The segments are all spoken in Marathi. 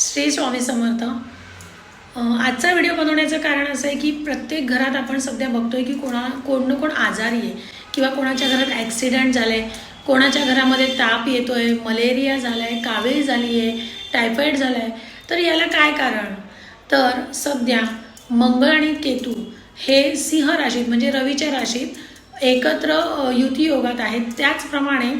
श्री स्वामी समर्थ. आजचा व्हिडिओ बनवण्याचं कारण असं आहे की प्रत्येक घरात आपण सध्या बघतोय की कोणा कोण ना कोण आजारी आहे किंवा कोणाच्या घरात ॲक्सिडेंट झाला आहे कोणाच्या घरामध्ये ताप येतोय मलेरिया झाला आहे कावीळ झाली आहे टायफॉईड झाला आहे तर याला काय कारण? तर सध्या मंगळ आणि केतू हे सिंह राशीत म्हणजे रवीच्या राशीत एकत्र युती योगात आहेत. त्याचप्रमाणे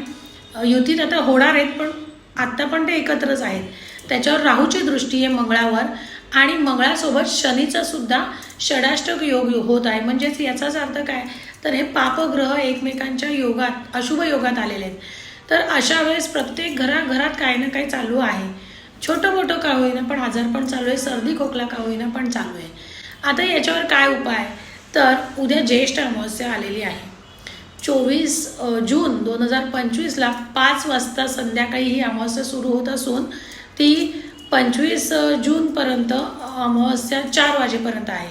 युतीत आता होणार आहेत पण आत्ता पण ते एकत्रच आहेत. त्याच्यावर राहूची दृष्टी आहे मंगळावर आणि मंगळासोबत शनीचा सुद्धा षडाष्टक योग होत आहे. म्हणजेच याचाच अर्थ काय? तर हे पापग्रह एकमेकांच्या योगात अशुभ योगात आलेले आहेत. तर अशा वेळेस प्रत्येक घराघरात काही ना काही चालू आहे. छोटं मोठं का होईना पण आजारपण चालू आहे. सर्दी खोकला का होईना पण चालू आहे. आता याच्यावर काय उपाय? तर उद्या ज्येष्ठ अमावस्या आलेली आहे. चोवीस जून दोन हजार पंचवीसला पाच वाजता संध्याकाळी ही अमावस्या सुरू होत असून ती पंचवीस जूनपर्यंत अमावस्या चार वाजेपर्यंत आहे.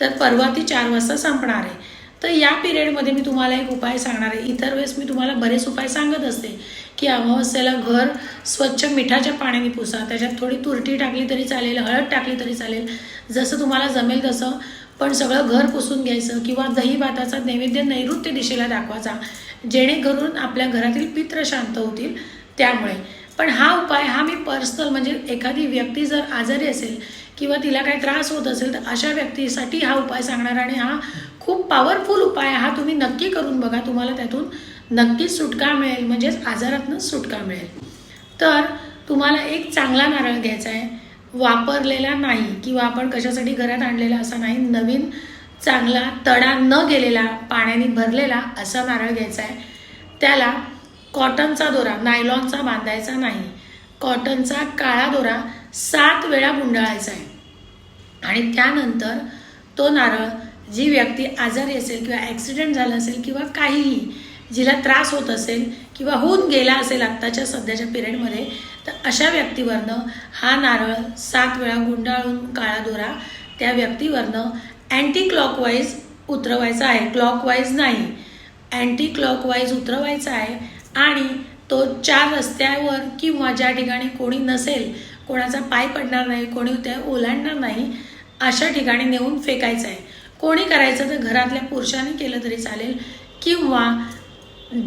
तर परवा ती चार वाजता संपणार आहे. तर या पिरियडमध्ये मी तुम्हाला एक उपाय सांगणार आहे. इतर वेळेस मी तुम्हाला बरेच उपाय सांगत असते की अमावस्याला घर स्वच्छ मिठाच्या पाण्याने पुसा त्याच्यात थोडी तुरटी टाकली तरी चालेल हळद टाकली तरी चालेल जसं तुम्हाला जमेल तसं. पण सगळं घर पुसून घ्यायचं किंवा दही भाताचा नैवेद्य नैऋत्य दिशेला दाखवायचा जेणेकरून आपल्या घरातील पित्र शांत होतील त्यामुळे. पण हा उपाय हा मी पर्सनल म्हणजे एखादी व्यक्ती जर आजारी असेल किंवा तिला काही त्रास होत असेल तर अशा व्यक्तीसाठी हा उपाय सांगणार आणि हा खूप पॉवरफुल उपाय हा तुम्ही नक्की करून बघा. तुम्हाला त्यातून नक्कीच सुटका मिळेल म्हणजेच आजारातून सुटका मिळेल. तर तुम्हाला एक चांगला नारळ घ्यायचा आहे. वापरलेला नाही किंवा आपण कशासाठी घरात आणलेला असा नाही नवीन चांगला तडा न गेलेला पाण्याने भरलेला असा नारळ घ्यायचा आहे. त्याला कॉटनचा दोरा नायलॉनचा बांधायचा नाही. कॉटनचा काळा दोरा सात वेळा गुंडाळायचा आहे. आणि त्यानंतर तो नारळ जी व्यक्ती आजारी असेल किंवा ॲक्सिडेंट झाला असेल किंवा काहीही जिला त्रास होत असेल किंवा होऊन गेला असेल आत्ताच्या सध्याच्या पिरियडमध्ये तर अशा व्यक्तीवरनं हा नारळ सात वेळा गुंडाळून काळा दोरा त्या व्यक्तीवरनं अँटी क्लॉकवाईज उतरवायचा आहे. क्लॉकवाईज नाही. अँटी क्लॉकवाईज उतरवायचा आहे आणि तो चार रस्त्यावर किंवा ज्या ठिकाणी कोणी नसेल कोणाचा पाय पडणार नाही कोणी ते ओलांडणार नाही अशा ठिकाणी नेऊन फेकायचं आहे कोणी करायचं तर घरातल्या पुरुषाने केलं तरी चालेल. किंवा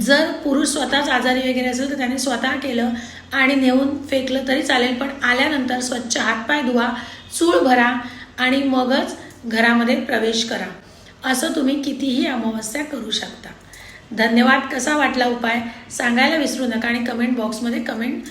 जर पुरुष स्वतःच आजारी वगैरे असेल तर त्याने स्वतः केलं आणि नेऊन फेकलं तरी चालेल. पण आल्यानंतर स्वच्छ हातपाय धुवा चूळ भरा आणि मगच घरामध्ये प्रवेश करा. असं तुम्ही कितीही अमावस्या करू शकता. धन्यवाद. कसा वाटला उपाय? सांगायला विसरू नका आणि कमेंट बॉक्समध्ये कमेंट